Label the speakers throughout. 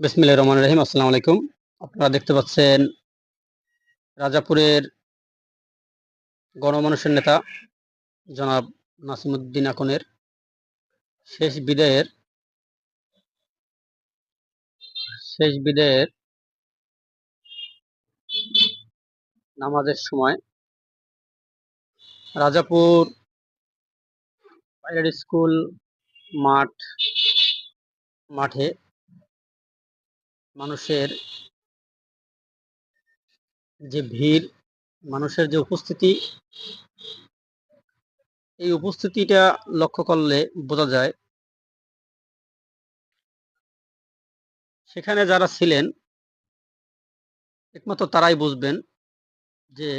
Speaker 1: বিসমিল্লাহির রহমান রহিম। আসসালামু আলাইকুম। আপনারা দেখতে পাচ্ছেন রাজাপুরের গণমানুষের নেতা জনাব নাসিমুদ্দিন আকনের শেষ বিদায়ের শেষ বিদায়ের নামাজের সময় রাজাপুর প্রাইমারি স্কুল মাঠ মাঠে মানুষের যে ভিড়, মানুষের যে উপস্থিতি, এই উপস্থিতিটা লক্ষ্য করলে বোঝা যায় সেখানে যারা ছিলেন, একমাত্র তারাই বুঝবেন যে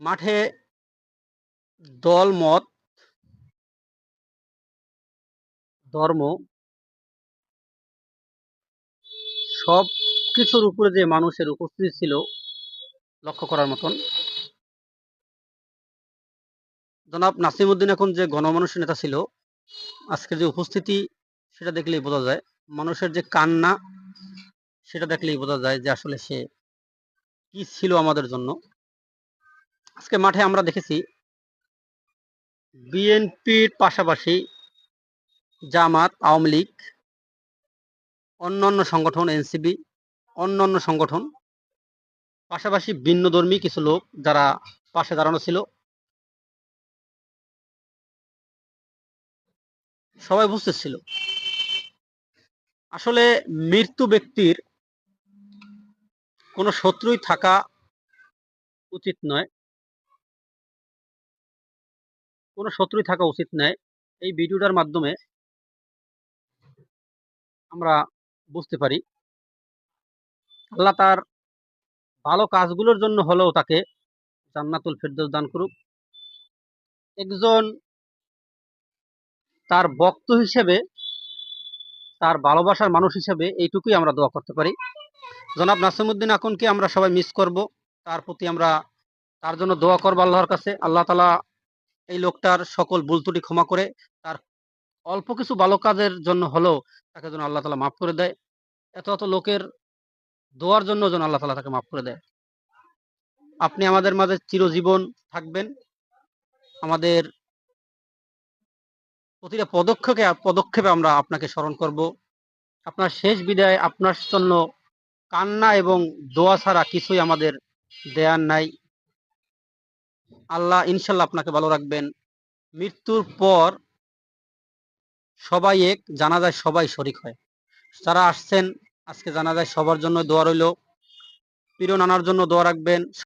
Speaker 1: মাঠে দল, মত, ধর্ম সব কিছুর উপরে যে মানুষের উপস্থিতি ছিল, লক্ষ্য করার মতন। জনাব নাসিমউদ্দিন এখন যে গণমানুষের নেতা ছিল, আজকের যে উপস্থিতি, সেটা দেখলেই বোঝা যায়। মানুষের যে কান্না, সেটা দেখলেই বোঝা যায় যে আসলে সে কি ছিল আমাদের জন্য। আজকে মাঠে আমরা দেখেছি, বিএনপির পাশাপাশি জামাত, আওয়ামী লীগ অন্যান্য সংগঠন এনসিবি অন্যান্য সংগঠন, পাশাপাশি ভিন্নধর্মী কিছু লোক যারা পাশে দাঁড়ানো ছিল। সবাই বুঝতেছিল আসলে মৃত্যু ব্যক্তির কোনো শত্রুই থাকা উচিত নয়। কোনো শত্রুই থাকা উচিত নয়। এই ভিডিওটার মাধ্যমে আমরা বুঝতে পারি। আল্লাহ তার ভালো কাজগুলোর জন্য হলেও তাকে জান্নাতুল ফেরদৌস দান করুক। একজন তার বক্ত হিসেবে, তার ভালোবাসার মানুষ হিসেবে এইটুকুই আমরা দোয়া করতে পারি। জনাব নাসিমুদ্দিন আকনকে আমরা সবাই মিস করব। তার প্রতি আমরা, তার জন্য দোয়া করব আল্লাহর কাছে। আল্লাহ তালা এই লোকটার সকল ভুল ত্রুটি ক্ষমা করে অল্প কিছু ভালো কাজের জন্য হলেও তাকে যেন আল্লাহ তালা মাফ করে দেয়। এত এত লোকের দোয়ার জন্য যেন আল্লাহ তালা তাকে মাফ করে দেয়। আপনি আমাদের মাঝে চিরজীবন থাকবেন। আমাদের প্রতিটা পদক্ষেপে পদক্ষেপে আমরা আপনাকে স্মরণ করব। আপনার শেষ বিদায় আপনার জন্য কান্না এবং দোয়া ছাড়া কিছুই আমাদের দেয়ার নাই। আল্লাহ ইনশাল্লাহ আপনাকে ভালো রাখবেন। মৃত্যুর পর সবাই এক, জানাজায় সবাই শরিক হয়। যারা আসছেন, আজকে জানাজায় সবার জন্য দোয়া রইল। প্রিয় নানার জন্য দোয়া রাখবেন।